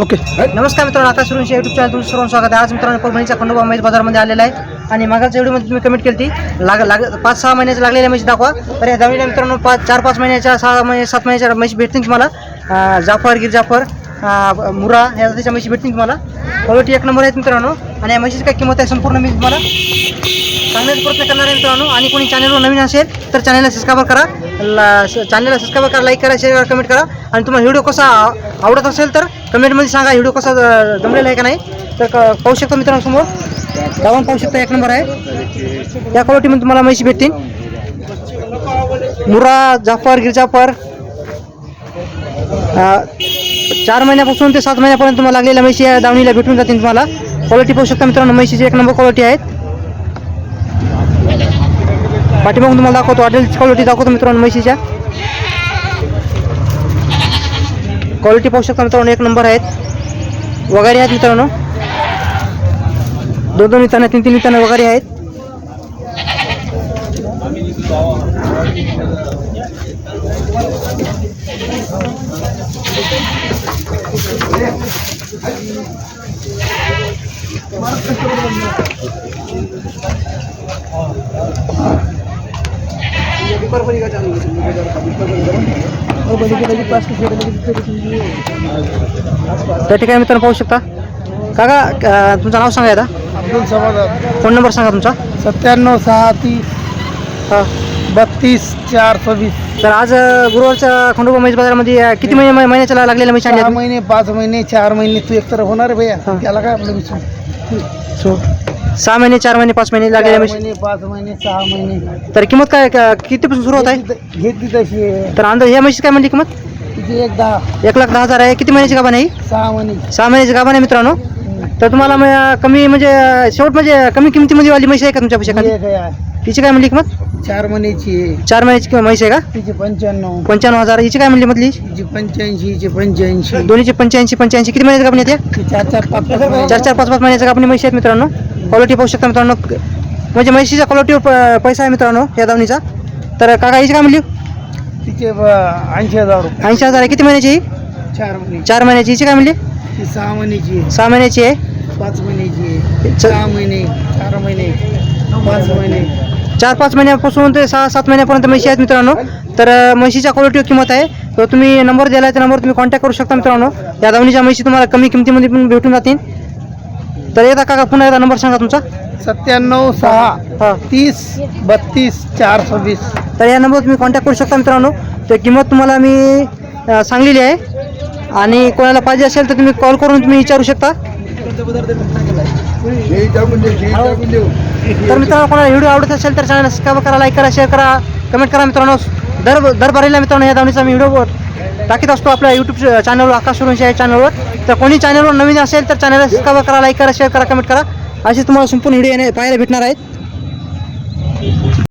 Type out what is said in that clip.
Okay. नमस्कार मित्रांनो आता सुरूंशी यूट्यूब चॅनल सर्वांचं स्वागत आहे. आज मित्रांनो परभणीचा खंडोबा महेश बाजारमध्ये आलेला आहे. आणि मागाच्या व्हिडिओमध्ये तुम्ही कमेंट केली लाग लाग पाच सहा महिन्याचे लागलेल्या म्हशी दाखवा. तर या दहावीला मित्रांनो पाच चार पाच महिन्याच्या सहा महिने सात महिन्याच्या म्हशी भेटतील तुम्हाला. जाफर गिर जाफर. मुरा या जातीच्या म्हशी भेटतील तुम्हाला. क्वालिटी एक नंबर आहेत मित्रांनो. आणि या म्हशीची काय किंमत आहे संपूर्ण मी तुम्हाला सांगण्याचा प्रयत्न करणार आहे मित्रांनो. आणि कोणी चॅनलवर नवीन असेल तर चॅनलला सबस्क्राईब करा. ला- चॅनलला सबस्क्राईब करा लाईक करा शेअर करा कमेंट करा. आणि तुम्हाला व्हिडिओ कसा आव- आवडत असेल तर कमेंटमध्ये सांगा. व्हिडिओ कसा जमलेला आहे का नाही तर क- पाहू शकता मित्रांनो समोर. गावान पाहू शकता एक नंबर आहे. या क्वालिटीमध्ये तुम्हाला म्हशी भेटतील. मुरा जाफर गिरजाफर चार महिन्यापासून ते सात महिन्यापर्यंत तुम्हाला लागलेल्या म्हशी या दावणीला भेटून जातील तुम्हाला. क्वालिटी पाहू शकता मित्रांनो म्हशीची एक नंबर क्वालिटी आहेत. पाठीमागून तुम्हाला दाखवतो हॉटेल क्वालिटी दाखवतो मित्रांनो म्हशीच्या. क्वालिटी पाहू शकता मित्रांनो एक नंबर आहेत. वगैरे आहेत मित्रांनो. दोन दोन विताना तीन तीन विताना वगैरे आहेत. त्या ठिकाणी मित्रांनो पाहू शकता. काका अं, तुमचं नाव सांगा आता अब्दुल समाधान फोन नंबर सांगा तुमचा. सत्त्याण्णव सहा तीस हा. बत्तीस चार सव्वीस. तर आज गुरुवारच्या खंडोबा म्हैस बाजारामध्ये किती महिने महिन्याच्या लागलेल्या म्हशी सहा आणल्या महिने पाच महिने चार महिने तू एकतर होणार आहे भैया. हा. त्याला काय आपलं विचार? सो सहा महिने चार महिने पाच महिने लागलेल्या चार म्हशी महिने पाच महिने सहा महिने. तर किंमत काय क- कितीपासून सुरुवात आहे? घेतली घेतली तशी आहे. तर अंदाज ह्या म्हशी काय म्हणली किंमत? एक दहा. एक लाख दहा हजार आहे. किती महिन्याची गाभण आहे? ही? सहा महिने. सहा महिन्याची गाभण आहे मित्रांनो. हम्म. तर तुम्हाला कमी म्हणजे शेवट म्हणजे कमी किमतीमध्ये वाली म्हशी आहे का तुमच्या पैशाखाली एक आहे. तिची काय म्हणली किंमत? चार महिन्याची आहे. चार महिन्याची किंमत म्हैस आहे का? तिची पंच्याण्णव. पंच्याण्णव हजार. हिची काय म्हणली मधली? तिची पंच्याऐंशी हिची पंच्याऐंशी. दोन्हीचे पंच्याऐंशी पंच्याऐंशी. किती महिन्याची गाभण येते ती? चार चार पाच पाच महिने. चार चार पाच पाच महिन्याच्या गाभणी म्हशी आहेत मित्रांनो. क्वालिटी पाहू शकता मित्रांनो. म्हणजे म्हशीच्या क्वालिटीवर पैसा आहे मित्रांनो या दावणीचा. तर काका हिची काय म्हणली? तिचे ऐंशी हजार रुपये. ऐंशी हजार आहे. किती महिन्याची ही? चार महिने चार महिन्याची. हिची काय म्हणली? ती सहा महिन्याची आहे. सहा महिन्याची आहे. पाच महिन्याची आहे. च- सहा महिने चार महिने पाच महिने. चार पाच महिन्यापासून ते सहा सात महिन्यापर्यंत म्हशी आहेत मित्रांनो. तर म्हशीच्या क्वालिटीवर किंमत आहे. तर तुम्ही नंबर दिला त्या नंबर तुम्ही कॉन्टॅक्ट करू शकता मित्रांनो. या दावणीच्या म्हशी तुम्हाला कमी किमतीमध्ये पण भेटून जातील. तर एकदा काका पुन्हा एकदा नंबर सांगा तुमचा. सत्त्याण्णव सहा हां. तीस बत्तीस चार सव्वीस तर या नंबरवर तुम्ही कॉन्टॅक्ट करू शकता मित्रांनो. तर किंमत तुम्हाला मी सांगलेली आहे. आणि कोणाला पाहिजे असेल तर तुम्ही कॉल करून तुम्ही विचारू शकता. तर मित्रांनो कोणाला व्हिडिओ आवडत असेल तर चॅनल सबस्क्राईब करा लाईक करा शेअर करा. कमेंट करा मित्रांनो. दर दरबारीला मित्रांनो या दावणीचा मी व्हिडिओ टाकीत असतो आपल्या यूट्यूब चॅनलवर आकाश या चॅनलवर तर कोणी चॅनलवर नवीन असेल तर चॅनलला सबस्क्राईब करा लाईक करा शेअर करा कमेंट करा. असे तुम्हाला संपूर्ण व्हिडिओ पाहायला भेटणार आहेत.